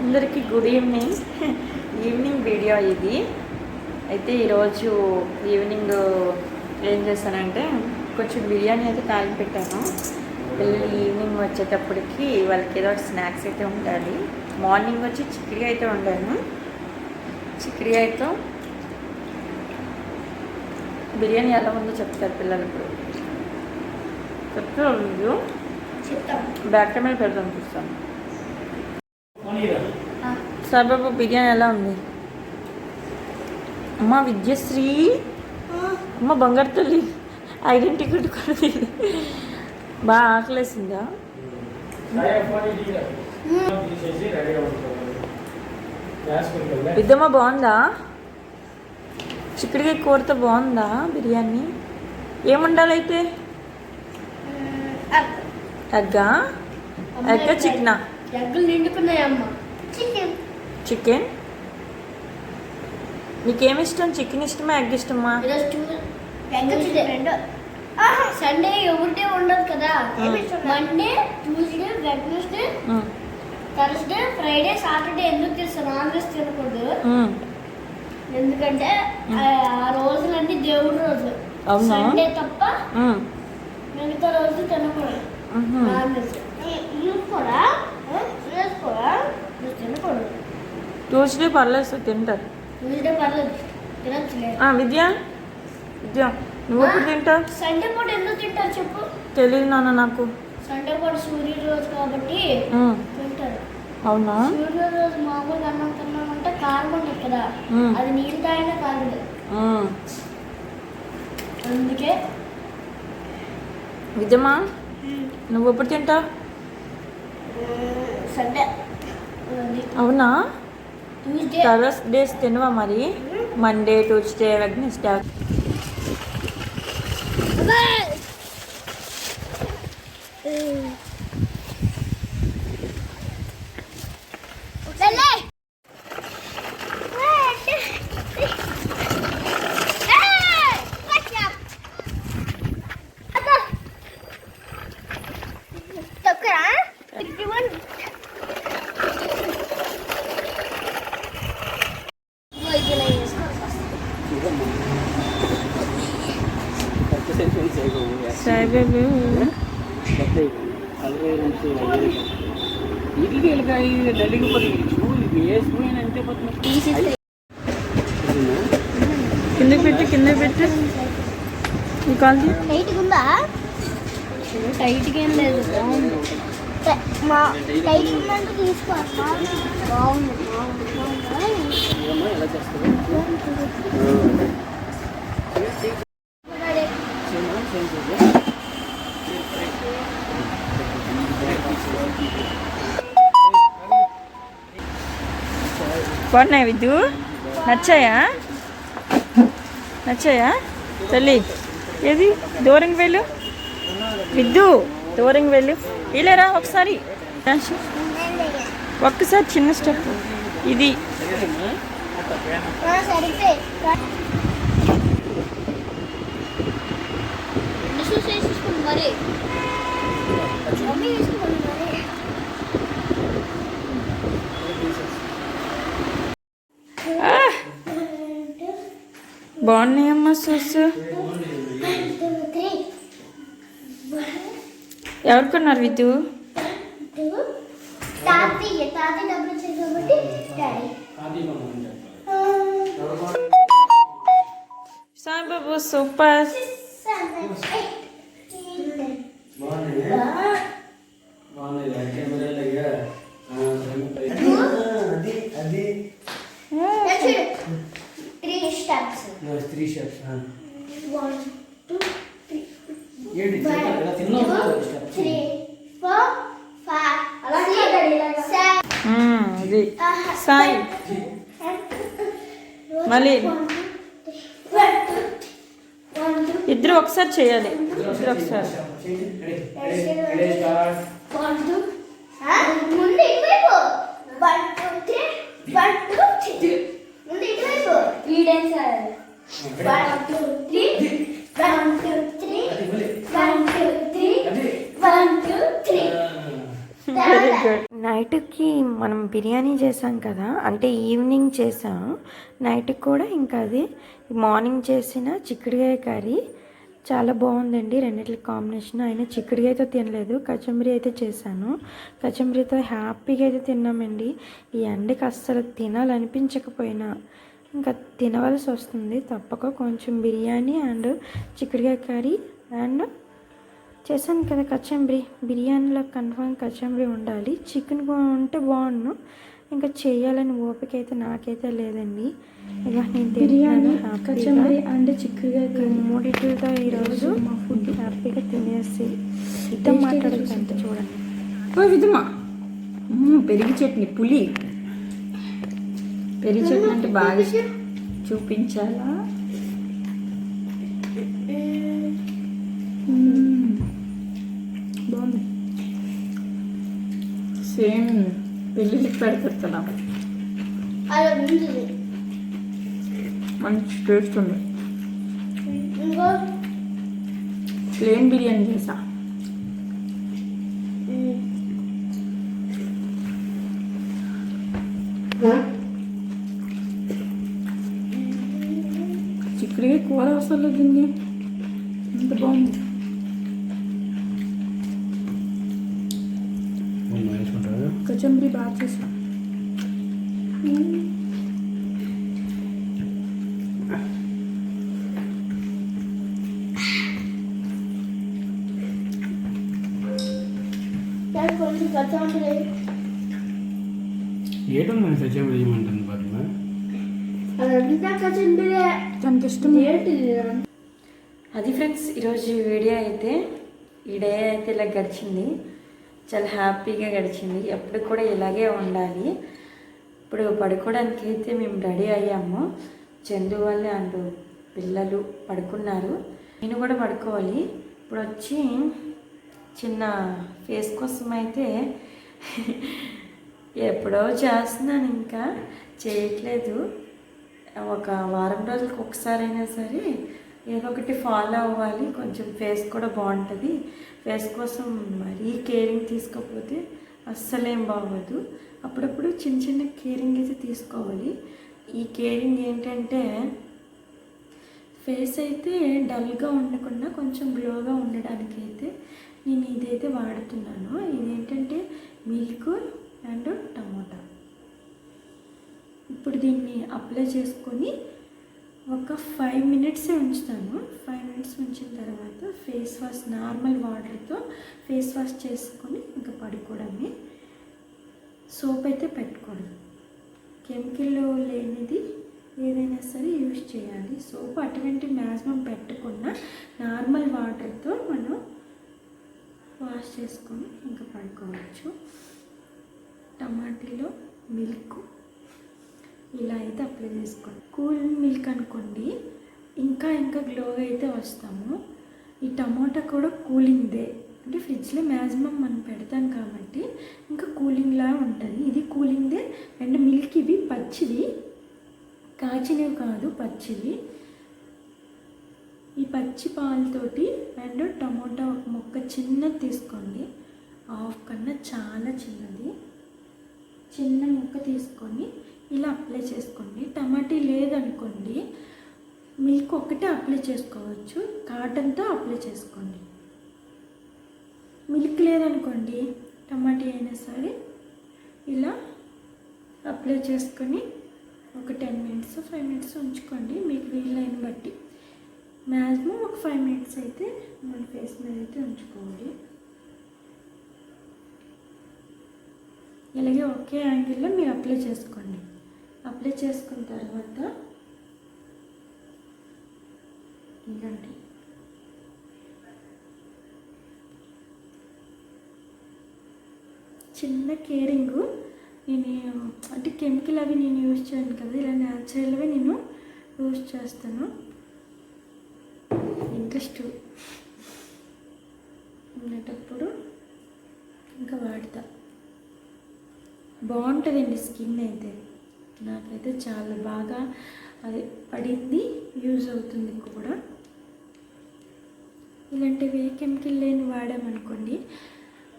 అందరికీ good evening. Evening video ఇది. అయితే ఈరోజు ఈవినింగ్ ఏం చేశానంటే కొంచెం బిర్యానీ అయితే తాగి పెట్టాను. పిల్లలు ఈవినింగ్ వచ్చేటప్పటికి వాళ్ళకి ఏదో స్నాక్స్ అయితే ఉండాలి. మార్నింగ్ వచ్చి చిక్కడి అయితే వండాను. చిక్కడి అయితే బిర్యానీ ఎలా ఉందో చెప్తారు పిల్లలు ఇప్పుడు. చెప్తారు బ్యాక్ కెమెరా పెడదాం చూస్తాను. సాయిబాబు బిర్యానీ ఎలా ఉంది? అమ్మ విద్యశ్రీ. అమ్మ బంగారు తల్లి. ఐడెంటిటీ కొట్టుకున్నది బాగా ఆకలేసిందా? విద్దమ్మ బాగుందా? చిక్కడికాయ కూరతో బాగుందా బిర్యానీ? ఏముండాలి అయితే? ఎగ్గా ఎగ్గ చికెనా? ఎగ్గులు నిండుకున్నాయి అమ్మ చికెన్. చికెన్? నీకేమి ఇష్టం చికెన్ ఇష్టమా ఎగ్ ఇష్టమా? సండే ఎవరిడే ఉండదు కదా. Monday Tuesday Wednesday Thursday Friday Saturday ఎందుకు తెలుసు? నాన్ వెజ్ తినకూడదు. ఎందుకంటే ఆ. రోజులన్నీ దేవుడి రోజులు అవునా? సండే తప్ప మిగతా రోజు తినకూడదు. నాన్ వెజ్ కూడా ట్యూస్డే పర్లేదు సార్ తింటారు విద్య? విద్య. నువ్వు ఎప్పుడు తింటావు సండే పూట ఎందుకు తింటారు చెప్పు తెలియదు నాన్న నాకు. సండే పూట సూర్య రోజు కాబట్టి తింటారు అవునా? సూర్య రోజు మామూలుగా అన్నం తిన్నామంటే కారం ఉంటుంది కదా. అది నీళ్ళు తాగినా కాదు. అందుకే విద్యమ్మా నువ్వు ఎప్పుడు తింటావు సండే అవునా? టర్స్ డేస్ తినవా మరి? మండే ట్యూస్డే వెగ్నెస్డే వీటికి వెళ్ళకాయ డల్లిగిపోతుంది చూడు వేసిపోయినంటే కింద పెట్టి కింద పెట్టి. ఈ కాల్ టైట్గా ఉందా టైట్గా ఏం లేదు బాగుంది మా టైట్ ఉందంటే తీసుకో బాగుంది బాగుంది బాగుంది బాగున్నాయి విద్యు నచ్చాయా? నచ్చాయా? తల్లి ఏది? దూరంగా వెళ్ళు విద్యు దూరంగా వెళ్ళు ఇలారా ఒకసారి. ఒక్కసారి చిన్న స్టెప్. ఇది. మరి బాగున్నాయమ్మా సూస్ త్రీ ఎవరు కొన్నారు విద్యు తాతయ్య తాతయ్య డబ్బులు ఇచ్చారు కాబట్టి daddy Saibabu super seven eight స్త్రీ ఏంటి? ఇలా తిన్నావు ఇది సాయి. మళ్ళీ. ఇద్దరు ఒకసారి చేయాలి. ఇద్దరు ఒకసారి ముందు వెరీ గుడ్ నైట్కి మనం బిర్యానీ చేసాం కదా అంటే ఈవినింగ్ చేసాం. నైట్కి కూడా ఇంకా అది మార్నింగ్ చేసిన చిక్కుడుకాయ కర్రీ చాలా బాగుందండి రెండిట్ల కాంబినేషన్. అయినా చిక్కుడుకాయతో తినలేదు కచంబరి అయితే చేశాను. కచంబరితో హ్యాపీగా అయితే తిన్నామండి. ఈ ఎండకి అస్సలు తినాలనిపించకపోయినా. ఇంకా తినవలసి వస్తుంది. తప్పక కొంచెం బిర్యానీ అండ్ చిక్కుడుకాయ కర్రీ అండ్ చేశాను కదా కచంబరి. బిర్యానీలో కన్ఫర్మ్ కచంబరి ఉండాలి. చికెన్ ఉంటే బాగుండు. ఇంకా చేయాలని ఓపిక అయితే నాకైతే లేదండి. ఇక నేను బిర్యానీ కచంబరి అండ్ చిక్కుడుగా మూడిటితో ఈరోజు మా ఫుడ్ హ్యాపీగా తినేసి ఇద్దం మాట్లాడుతుంటే చూడండి. పెరిగి చట్నీ పులి. పెరిగి చట్నీ అంటే బాగా ఇష్టం. చూపించాలా. బాగుంది. సేమ్ పెళ్ళిళ్ళకి ఉంది మంచి టేస్ట్ ఉంది. ప్లేన్ బిర్యానీ చేసా. చిక్కుడుగా కూర అసలు తింది ఎంత బాగుంది. కచంబరి బాగా చేసా దాని కొంచెం కచ్చా తనకి ఇష్టం అది ఫ్రెండ్స్ ఈరోజు వీడియో అయితే ఈ డే అయితే ఇలా గడిచింది. చాలా హ్యాపీగా గడిచింది. ఎప్పుడు కూడా ఇలాగే ఉండాలి. ఇప్పుడు పడుకోవడానికి అయితే మేము రెడీ అయ్యాము. చందు వాళ్ళు అండ్ పిల్లలు పడుకున్నారు. నేను కూడా పడుకోవాలి. ఇప్పుడు వచ్చి చిన్న ఫేస్ కోసం అయితే ఎప్పుడో చేస్తున్నాను ఇంకా. చేయట్లేదు. ఒక వారం రోజులకు ఒకసారైనా సరే ఏదో ఒకటి ఫాలో అవ్వాలి. కొంచెం ఫేస్ కూడా బాగుంటుంది. ఫేస్ కోసం మరీ కేరింగ్ తీసుకోకపోతే అస్సలేం బాగోదు. అప్పుడప్పుడు చిన్న చిన్న కేరింగ్ అయితే తీసుకోవాలి. ఈ కేరింగ్ ఏంటంటే ఫేస్ అయితే డల్గా ఉండకుండా కొంచెం గ్లోగా ఉండడానికి అయితే నేను ఇదైతే వాడుతున్నాను. ఇదేంటంటే మిల్క్ అండ్ టమోటా. ఇప్పుడు దీన్ని అప్లై చేసుకొని ఒక ఫైవ్ మినిట్సే ఉంచుతాను. ఫైవ్ మినిట్స్ ఉంచిన తర్వాత ఫేస్ వాష్ నార్మల్ వాటర్తో ఫేస్ వాష్ చేసుకొని ఇంకా పడుకోవడమే సోప్ అయితే పెట్టకూడదు. కెమికల్ లేనిది ఏదైనా సరే యూజ్ చేయాలి. సోప్ అటువంటి మ్యాక్సిమం పెట్టకుండా నార్మల్ వాటర్తో మనం వాష్ చేసుకొని ఇంకా పడుకోవచ్చు. టమాటీలో మిల్క్ ఇలా అయితే అప్లై చేసుకోండి. కూల్ మిల్క్ అనుకోండి ఇంకా ఇంకా గ్లోగా అయితే వస్తాము. ఈ టమాటా కూడా కూలింగ్దే అంటే ఫ్రిడ్జ్లో మ్యాక్సిమం మనం పెడతాం కాబట్టి ఇంకా కూలింగ్లా ఉంటుంది. ఇది కూలింగ్దే అండ్ మిల్క్ ఇవి పచ్చివి. కాచినవి కాదు పచ్చివి. ఈ పచ్చి పాలతోటి అండ్ టమోటా ఒక మొక్క చిన్నది తీసుకోండి. హాఫ్ కన్నా చాలా చిన్నది. చిన్న ముక్క తీసుకొని ఇలా అప్లై చేసుకోండి. టమాటీ లేదనుకోండి మిల్క్ ఒక్కటే అప్లై చేసుకోవచ్చు. కాటన్తో అప్లై చేసుకోండి. మిల్క్ లేదనుకోండి టమాటీ అయినా సరే ఇలా అప్లై చేసుకొని ఒక టెన్ మినిట్స్ ఫైవ్ మినిట్స్ ఉంచుకోండి. మీకు వీలైన బట్టి. మ్యాక్సిమం ఒక ఫైవ్ మినిట్స్ అయితే మన ఫేస్ మీద అయితే ఉంచుకోవాలి. ఇలాగే ఒకే యాంగిల్లో మీరు అప్లై చేసుకోండి. అప్లై చేసుకున్న తర్వాత ఇదండి చిన్న కేరింగ్ నేను అంటే కెమికల్ అవి నేను యూజ్ చేయను కదా ఇలా న్యాచురల్గా నేను యూజ్ చేస్తాను. ఇంట్రెస్ట్. ఉండేటప్పుడు ఇంకా వాడతా బాగుంటుందండి స్కిన్ అయితే. నాకైతే చాలా బాగా అది పడింది యూజ్ అవుతుంది కూడా. ఇలాంటివి ఏ కెమికల్ లేని వాడామనుకోండి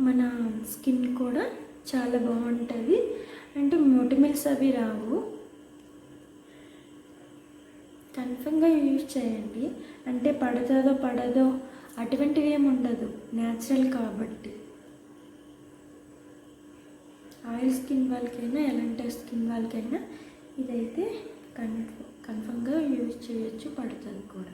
మన స్కిన్ కూడా చాలా బాగుంటుంది. అంటే మొటిమిల్స్ అవి రావు. కన్ఫర్మ్గా యూజ్ చేయండి. అంటే పడుతుందో పడదో అటువంటివి ఏమి ఉండదు. న్యాచురల్ కాబట్టి. ఆయిల్ స్కిన్ వాళ్ళకైనా ఎలాంటి స్కిన్ వాళ్ళకైనా ఇదైతే కన్ఫ కన్ఫర్మ్గా యూజ్ చేయొచ్చు పడుతుంది కూడా.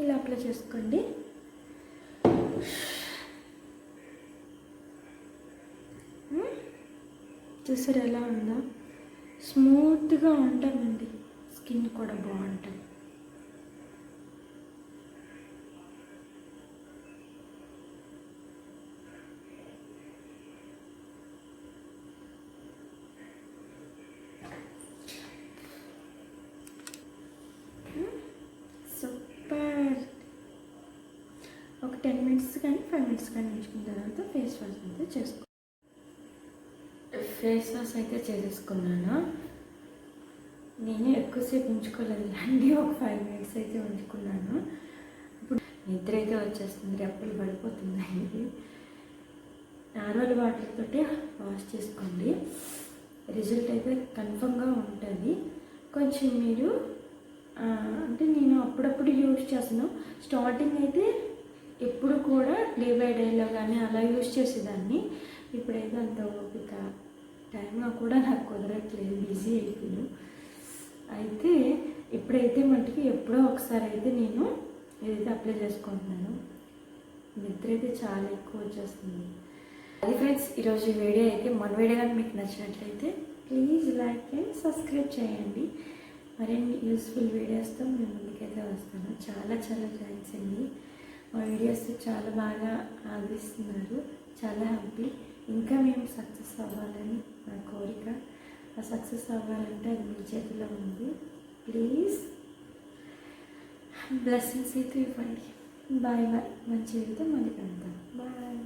ఇలా అప్లై చేసుకోండి. చూసారు ఎలా ఉందా? స్మూత్గా ఉంటుందండి. స్కిన్ కూడా బాగుంటుంది. సూపర్. ఒక టెన్ మినిట్స్ కానీ ఫైవ్ మినిట్స్ కానీ ఉంచుకున్న తర్వాత ఫేస్ వాష్ అయితే చేసుకో ఫేస్ వాష్ అయితే చేసేసుకున్నాను. నేను ఎక్కువసేపు ఉంచుకోలేదు. అండి ఒక ఫైవ్ మినిట్స్ అయితే ఉంచుకున్నాను. ఇప్పుడు నిద్ర అయితే వచ్చేస్తుంది. రెప్పలు పడిపోతున్నాయి. నార్మల్ వాటర్ తోటి వాష్ చేసుకోండి. రిజల్ట్ అయితే కన్ఫర్మ్గా ఉంటుంది. కొంచెం మీరు అంటే నేను అప్పుడప్పుడు యూజ్ చేస్తాను. స్టార్టింగ్ అయితే ఎప్పుడు కూడా డే బై డేలో కానీ అలా యూజ్ చేసేదాన్ని. ఇప్పుడైతే అంత ఓపిక టైంలో కూడా నాకు కుదరట్లేదు బిజీ అయిపోయాను అయితే ఇప్పుడైతే మటుకు ఎప్పుడో ఒకసారి అయితే నేను ఏదైతే అప్లై చేసుకుంటున్నాను నిద్ర అయితే చాలా ఎక్కువ వచ్చేస్తుంది. అది ఫ్రెండ్స్ ఈరోజు వీడియో అయితే మన వీడియో కానీ మీకు నచ్చినట్లయితే ప్లీజ్ లైక్ అండ్ సబ్స్క్రైబ్ చేయండి. మరిన్ని యూస్ఫుల్ వీడియోస్తో మేము ముందుకైతే వస్తాను. చాలా చాలా థ్యాంక్స్ అండి. మా వీడియోస్ చాలా బాగా ఆదరిస్తున్నారు. చాలా హ్యాపీ. ఇంకా మేము సక్సెస్ అవ్వాలని నా కోరిక. ఆ సక్సెస్ అవ్వాలంటే అది మీ చేతిలో ఉంది. ప్లీజ్ బ్లెస్సింగ్స్ అయితే ఇవ్వండి. బాయ్ బాయ్ మంచి అయితే మళ్ళీ కలుద్దాం. బాయ్